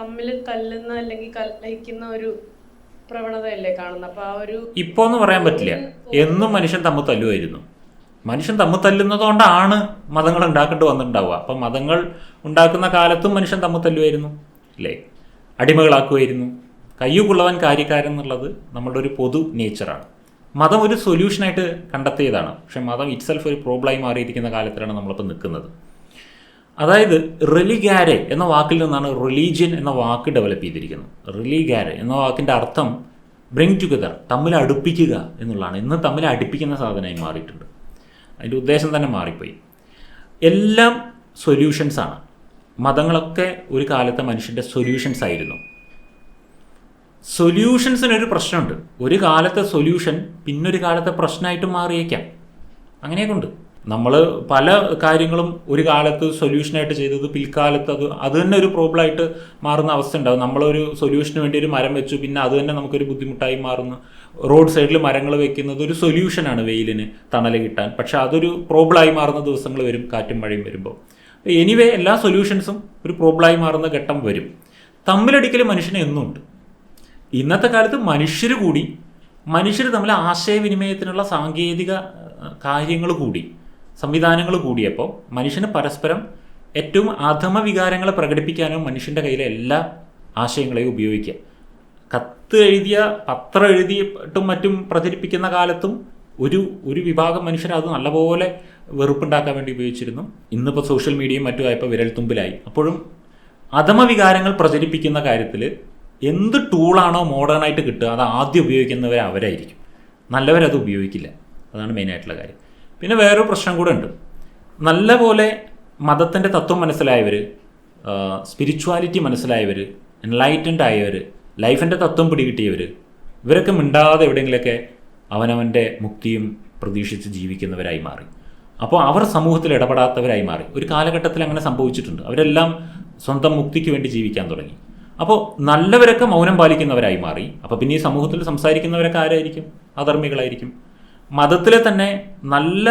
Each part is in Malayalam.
തമ്മിൽ തല്ലുന്ന അല്ലെങ്കിൽ കലഹിക്കുന്ന ഒരു പ്രവണതയല്ലേ കാണുന്നത്? അപ്പൊ ആ ഒരു ഇപ്പോ എന്ന് പറയാൻ പറ്റില്ല. എന്നും മനുഷ്യൻ തമ്മിൽ തല്ലുമായിരുന്നു മനുഷ്യൻ തമ്മിൽ തല്ലുന്നതുകൊണ്ടാണ് മതങ്ങൾ ഉണ്ടാക്കേണ്ടി വന്നിട്ടുണ്ടാവുക. അപ്പം മതങ്ങൾ ഉണ്ടാക്കുന്ന കാലത്തും മനുഷ്യൻ തമ്മിൽ തല്ലുമായിരുന്നു അല്ലേ? അടിമകളാക്കുമായിരുന്നു കയ്യുകൊള്ളവൻ കാര്യക്കാരൻ എന്നുള്ളത് നമ്മളുടെ ഒരു പൊതു നേച്ചറാണ്. മതം ഒരു സൊല്യൂഷനായിട്ട് കണ്ടെത്തിയതാണ്. പക്ഷെ മതം ഇറ്റ്സെൽഫ് ഒരു പ്രോബ്ലമായി മാറിയിരിക്കുന്ന കാലത്തിലാണ് നമ്മളിപ്പോൾ നിൽക്കുന്നത്. അതായത് റിലിഗാരെ എന്ന വാക്കിൽ നിന്നാണ് റിലീജിയൻ എന്ന വാക്ക് ഡെവലപ്പ് ചെയ്തിരിക്കുന്നത്. റിലിഗാരെ എന്ന വാക്കിന്റെ അർത്ഥം ബ്രിങ് ടുഗദർ തമ്മിൽ അടുപ്പിക്കുക എന്നുള്ളതാണ്. ഇന്ന് തമ്മിൽ അടുപ്പിക്കുന്ന സാധനമായി മാറിയിട്ടുണ്ട്. അതിന്റെ ഉദ്ദേശം തന്നെ മാറിപ്പോയി. എല്ലാം സൊല്യൂഷൻസാണ് മതങ്ങളൊക്കെ ഒരു കാലത്തെ മനുഷ്യന്റെ സൊല്യൂഷൻസ് ആയിരുന്നു. സൊല്യൂഷൻസിനൊരു പ്രശ്നമുണ്ട്. ഒരു കാലത്തെ സൊല്യൂഷൻ പിന്നൊരു കാലത്തെ പ്രശ്നമായിട്ട് മാറിയേക്കാം. അങ്ങനെയൊക്കെ ഉണ്ട്. നമ്മൾ പല കാര്യങ്ങളും ഒരു കാലത്ത് സൊല്യൂഷനായിട്ട് ചെയ്തത് പിൽക്കാലത്ത് അത് അത് തന്നെ ഒരു പ്രോബ്ലം ആയിട്ട് മാറുന്ന അവസ്ഥ ഉണ്ടാവും. നമ്മളൊരു സൊല്യൂഷന് വേണ്ടി ഒരു മരം വെച്ചു പിന്നെ അത് തന്നെ നമുക്കൊരു ബുദ്ധിമുട്ടായി മാറുന്നു. റോഡ് സൈഡിൽ മരങ്ങൾ വെക്കുന്നത് ഒരു സൊല്യൂഷനാണ് വെയിലിന് തണൽ കിട്ടാൻ. പക്ഷെ അതൊരു പ്രോബ്ലമായി മാറുന്ന ദിവസങ്ങൾ വരും കാറ്റും മഴയും വരുമ്പോൾ എനിവേ എല്ലാ സൊല്യൂഷൻസും ഒരു പ്രോബ്ലമായി മാറുന്ന ഘട്ടം വരും. തമ്മിലടിക്കൽ മനുഷ്യന് എന്നുണ്ട് ഇന്നത്തെ കാലത്ത് മനുഷ്യർ കൂടി മനുഷ്യർ തമ്മിൽ ആശയവിനിമയത്തിനുള്ള സാങ്കേതിക കാര്യങ്ങൾ കൂടി. സംവിധാനങ്ങൾ കൂടിയപ്പോൾ മനുഷ്യന് പരസ്പരം ഏറ്റവും അധമ വികാരങ്ങളെ പ്രകടിപ്പിക്കാനും മനുഷ്യന്റെ കയ്യിലെ എല്ലാ ആശയങ്ങളെയും ഉപയോഗിക്കുക. കത്ത് എഴുതിയ പത്രം എഴുതിയിട്ടും മറ്റും പ്രചരിപ്പിക്കുന്ന കാലത്തും ഒരു ഒരു വിഭാഗം മനുഷ്യർ അത് നല്ലപോലെ വെറുപ്പുണ്ടാക്കാൻ വേണ്ടി ഉപയോഗിച്ചിരുന്നു. ഇന്നിപ്പോൾ സോഷ്യൽ മീഡിയയും മറ്റും ആയപ്പോൾ വിരൽത്തുമ്പിലായി. അപ്പോഴും അധമ വികാരങ്ങൾ പ്രചരിപ്പിക്കുന്ന കാര്യത്തിൽ എന്ത് ടൂളാണോ മോഡേണായിട്ട് കിട്ടുക അത് ആദ്യം ഉപയോഗിക്കുന്നവർ അവരായിരിക്കും. നല്ലവരത് ഉപയോഗിക്കില്ല. അതാണ് മെയിനായിട്ടുള്ള കാര്യം. പിന്നെ വേറൊരു പ്രശ്നം കൂടെ ഉണ്ട്. നല്ല പോലെ മതത്തിന്റെ തത്വം മനസ്സിലായവർ സ്പിരിച്വാലിറ്റി മനസ്സിലായവർ എൻലൈറ്റൻഡ് ആയവർ ലൈഫിന്റെ തത്വം പിടികിട്ടിയവർ ഇവരൊക്കെ മിണ്ടാതെ എവിടെയെങ്കിലൊക്കെ അവനവന്റെ മുക്തിയും പ്രതീക്ഷിച്ച് ജീവിക്കുന്നവരായി മാറി. അപ്പോൾ അവർ സമൂഹത്തിൽ ഇടപെടാത്തവരായി മാറി. ഒരു കാലഘട്ടത്തിൽ അങ്ങനെ സംഭവിച്ചിട്ടുണ്ട്. അവരെല്ലാം സ്വന്തം മുക്തിക്ക് വേണ്ടി ജീവിക്കാൻ തുടങ്ങി. അപ്പോൾ നല്ലവരൊക്കെ മൗനം പാലിക്കുന്നവരായി മാറി. അപ്പോൾ പിന്നെ ഈ സമൂഹത്തിൽ സംസാരിക്കുന്നവരൊക്കെ ആരായിരിക്കും? അധർമ്മികളായിരിക്കും. മതത്തിലെ തന്നെ നല്ല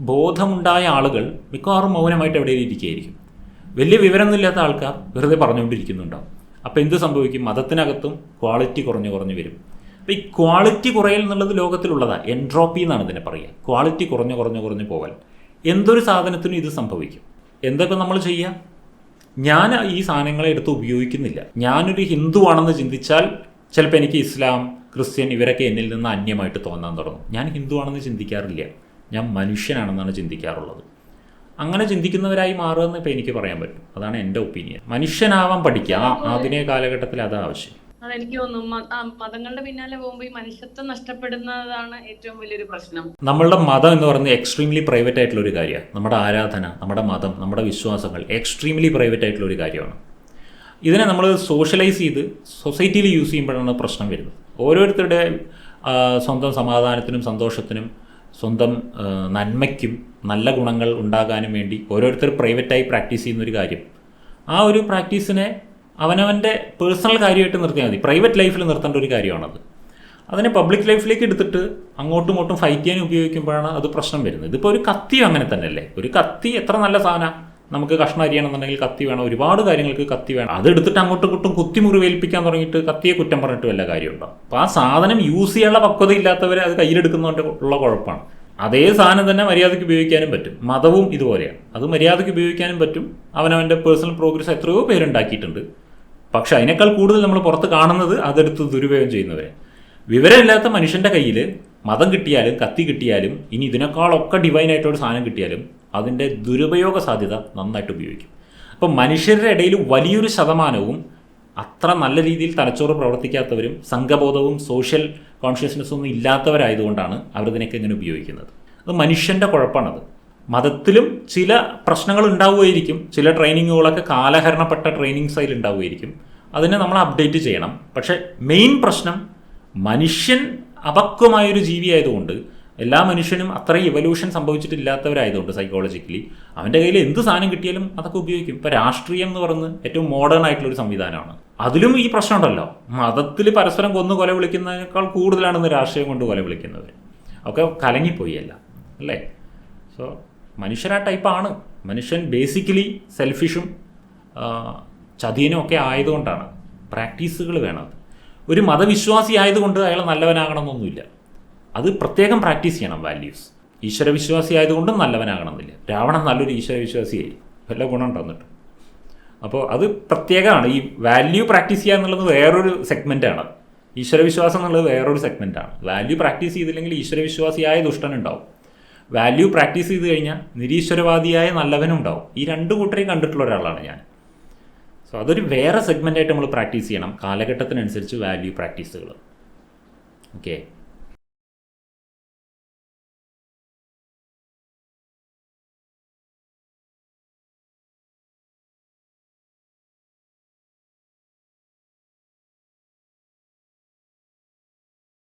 ബോധമുണ്ടായ ആളുകൾ മിക്കവാറും മൗനമായിട്ട് എവിടെയും ഇരിക്കുകയായിരിക്കും. വലിയ വിവരമൊന്നുമില്ലാത്ത ആൾക്കാർ വെറുതെ പറഞ്ഞുകൊണ്ടിരിക്കുന്നുണ്ടാവും. അപ്പോൾ എന്ത് സംഭവിക്കും? മതത്തിനകത്തും ക്വാളിറ്റി കുറഞ്ഞു കുറഞ്ഞു വരും. അപ്പോൾ ഈ ക്വാളിറ്റി കുറയൽ എന്നുള്ളത് ലോകത്തിലുള്ളതാണ് എൻട്രോപ്പി എന്നാണ് ഇതിനെ പറയുക. ക്വാളിറ്റി കുറഞ്ഞു കുറഞ്ഞു കുറഞ്ഞു പോകൽ എന്തൊരു സാധനത്തിനും ഇത് സംഭവിക്കും. എന്തൊക്കെ നമ്മൾ ചെയ്യുക? ഞാൻ ഈ സാധനങ്ങളെ എടുത്ത് ഉപയോഗിക്കുന്നില്ല. ഞാനൊരു ഹിന്ദു ആണെന്ന് ചിന്തിച്ചാൽ ചിലപ്പോൾ എനിക്ക് ഇസ്ലാം ക്രിസ്ത്യൻ ഇവരൊക്കെ എന്നിൽ നിന്ന് അന്യമായിട്ട് തോന്നാൻ തുടങ്ങും. ഞാൻ ഹിന്ദു ആണെന്ന് ചിന്തിക്കാറില്ല. ഞാൻ മനുഷ്യനാണെന്നാണ് ചിന്തിക്കാറുള്ളത്. അങ്ങനെ ചിന്തിക്കുന്നവരായി മാറുമെന്ന് ഇപ്പോൾ എനിക്ക് പറയാൻ പറ്റും. അതാണ് എന്റെ ഒപ്പീനിയൻ. മനുഷ്യനാവാൻ പഠിക്കുക. ആ ആധുനിക കാലഘട്ടത്തിൽ അത് ആവശ്യം. അതെനിക്ക് തോന്നുന്നു. മതങ്ങളുടെ പിന്നാലെ പോകുമ്പോൾ ഈ മനുഷ്യത്വം നഷ്ടപ്പെടുന്നതാണ് ഏറ്റവും വലിയൊരു പ്രശ്നം. നമ്മളുടെ മതം എന്ന് പറയുന്നത് എക്സ്ട്രീംലി പ്രൈവറ്റ് ആയിട്ടുള്ള ഒരു കാര്യമാണ്. നമ്മുടെ ആരാധന നമ്മുടെ മതം നമ്മുടെ വിശ്വാസങ്ങൾ എക്സ്ട്രീംലി പ്രൈവറ്റ് ആയിട്ടുള്ള ഒരു കാര്യമാണ്. ഇതിനെ നമ്മൾ സോഷ്യലൈസ് ചെയ്ത് സൊസൈറ്റിയിൽ യൂസ് ചെയ്യുമ്പോഴാണ് പ്രശ്നം വരുന്നത്. ഓരോരുത്തരുടെ ആ, സ്വന്തം സമാധാനത്തിനും സന്തോഷത്തിനും സ്വന്തം നന്മയ്ക്കും നല്ല ഗുണങ്ങൾ ഉണ്ടാകാനും വേണ്ടി ഓരോരുത്തർ പ്രൈവറ്റായി പ്രാക്ടീസ് ചെയ്യുന്ന ഒരു കാര്യം. ആ ഒരു പ്രാക്ടീസിനെ അവനവന്റെ പേഴ്സണൽ കാര്യമായിട്ട് നിർത്തിയാൽ മതി. പ്രൈവറ്റ് ലൈഫിൽ നിർത്തേണ്ട ഒരു കാര്യമാണത്. അതിനെ പബ്ലിക് ലൈഫിലേക്ക് എടുത്തിട്ട് അങ്ങോട്ടും ഇങ്ങോട്ടും ഫൈറ്റ് ചെയ്യാൻ ഉപയോഗിക്കുമ്പോഴാണ് അത് പ്രശ്നം വരുന്നത്. ഇതിപ്പോൾ ഒരു കത്തി അങ്ങനെ തന്നെയല്ലേ? ഒരു കത്തി എത്ര നല്ല സാധനം. നമുക്ക് കഷ്ണം അരിയണമെന്നുണ്ടെങ്കിൽ കത്തി വേണം ഒരുപാട് കാര്യങ്ങൾക്ക് കത്തി വേണം. അത് എടുത്തിട്ട് അങ്ങോട്ടും ഇങ്ങോട്ടും കുത്തി മുറിവേൽപ്പിക്കാൻ തുടങ്ങിയിട്ട് കത്തിയെ കുറ്റം പറഞ്ഞിട്ട് വല്ല കാര്യമുണ്ടോ? അപ്പോൾ ആ സാധനം യൂസ് ചെയ്യാനുള്ള പക്വത ഇല്ലാത്തവരെ അത് കയ്യിലെടുക്കുന്നതുകൊണ്ട് ഉള്ള കുഴപ്പമാണ്. അതേ സാധനം തന്നെ മര്യാദയ്ക്ക് ഉപയോഗിക്കാനും പറ്റും. മതവും ഇതുപോലെയാണ്. അത് മര്യാദയ്ക്ക് ഉപയോഗിക്കാനും പറ്റും. അവനവന്റെ പേഴ്സണൽ പ്രോഗ്രസ് എത്രയോ പേരുണ്ടാക്കിയിട്ടുണ്ട്. പക്ഷെ അതിനേക്കാൾ കൂടുതൽ നമ്മൾ പുറത്ത് കാണുന്നത് അതെടുത്ത് ദുരുപയോഗം ചെയ്യുന്നവരെ. വിവരമില്ലാത്ത മനുഷ്യന്റെ കയ്യിൽ മതം കിട്ടിയാലും കത്തി കിട്ടിയാലും ഇനി ഇതിനേക്കാളൊക്കെ ഡിവൈൻ ആയിട്ടുള്ള സാധനം കിട്ടിയാലും അതിന്റെ ദുരുപയോഗ സാധ്യത നന്നായിട്ട് ഉപയോഗിക്കും. അപ്പം മനുഷ്യരുടെ ഇടയിൽ വലിയൊരു ശതമാനവും അത്ര നല്ല രീതിയിൽ തലച്ചോറ് പ്രവർത്തിക്കാത്തവരും സംഘബോധവും സോഷ്യൽ കോൺഷ്യസ്നെസ്സും ഒന്നും ഇല്ലാത്തവരായതുകൊണ്ടാണ് അവരിതിനൊക്കെ ഇങ്ങനെ ഉപയോഗിക്കുന്നത്. അത് മനുഷ്യന്റെ കുഴപ്പമാണത്. മതത്തിലും ചില പ്രശ്നങ്ങൾ ഉണ്ടാവുമായിരിക്കും. ചില ട്രെയിനിങ്ങുകളൊക്കെ കാലഹരണപ്പെട്ട ട്രെയിനിങ്സ് അതിൽ ഉണ്ടാവുമായിരിക്കും. അതിനെ നമ്മൾ അപ്ഡേറ്റ് ചെയ്യണം. പക്ഷേ മെയിൻ പ്രശ്നം മനുഷ്യൻ അപക്വമായൊരു ജീവിയായതുകൊണ്ട് എല്ലാ മനുഷ്യനും അത്രയും ഇവല്യൂഷൻ സംഭവിച്ചിട്ടില്ലാത്തവരായതുകൊണ്ട് സൈക്കോളജിക്കലി അവന്റെ കയ്യിൽ എന്ത് സാധനം കിട്ടിയാലും അതൊക്കെ ഉപയോഗിക്കും. ഇപ്പോൾ രാഷ്ട്രീയം എന്ന് പറയുന്നത് ഏറ്റവും മോഡേൺ ആയിട്ടുള്ള ഒരു സംവിധാനമാണ്. അതിലും ഈ പ്രശ്നമുണ്ടല്ലോ. മതത്തിൽ പരസ്പരം കൊന്നു കൊല വിളിക്കുന്നതിനേക്കാൾ കൂടുതലാണ് ഇന്ന് രാഷ്ട്രീയം കൊണ്ട് കൊല വിളിക്കുന്നവർ ഒക്കെ കലങ്ങിപ്പോയി അല്ല അല്ലേ? സോ മനുഷ്യരാ ടൈപ്പാണ് മനുഷ്യൻ ബേസിക്കലി സെൽഫിഷും ചതിയനും ഒക്കെ ആയതുകൊണ്ടാണ്. പ്രാക്ടീസുകൾ വേണം. ഒരു മതവിശ്വാസി ആയതുകൊണ്ട് അയാൾ നല്ലവനാകണമെന്നൊന്നുമില്ല. അത് പ്രത്യേകം പ്രാക്ടീസ് ചെയ്യണം വാല്യൂസ്. ഈശ്വരവിശ്വാസി ആയതുകൊണ്ടും നല്ലവനാകണമെന്നില്ല. രാവണൻ നല്ലൊരു ഈശ്വരവിശ്വാസിയായി. വല്ല ഗുണം തന്നിട്ട് അപ്പോൾ അത് പ്രത്യേകമാണ്. ഈ വാല്യൂ പ്രാക്ടീസ് ചെയ്യുക എന്നുള്ളത് വേറൊരു സെഗ്മെന്റാണ് ഈശ്വരവിശ്വാസം എന്നുള്ളത് വേറൊരു സെഗ്മെന്റാണ് വാല്യൂ പ്രാക്ടീസ് ചെയ്തില്ലെങ്കിൽ ഈശ്വരവിശ്വാസിയായ ദുഷ്ടനുണ്ടാവും. വാല്യൂ പ്രാക്ടീസ് ചെയ്ത് കഴിഞ്ഞാൽ നിരീശ്വരവാദിയായ നല്ലവനും ഉണ്ടാവും ഈ രണ്ട് കൂട്ടരെയും കണ്ടിട്ടുള്ള ഒരാളാണ് ഞാൻ. സോ അതൊരു വേറെ സെഗ്മെന്റായിട്ട് നമ്മൾ പ്രാക്ടീസ് ചെയ്യണം. കാലഘട്ടത്തിനനുസരിച്ച് വാല്യൂ പ്രാക്ടീസുകൾ. ഓക്കെ?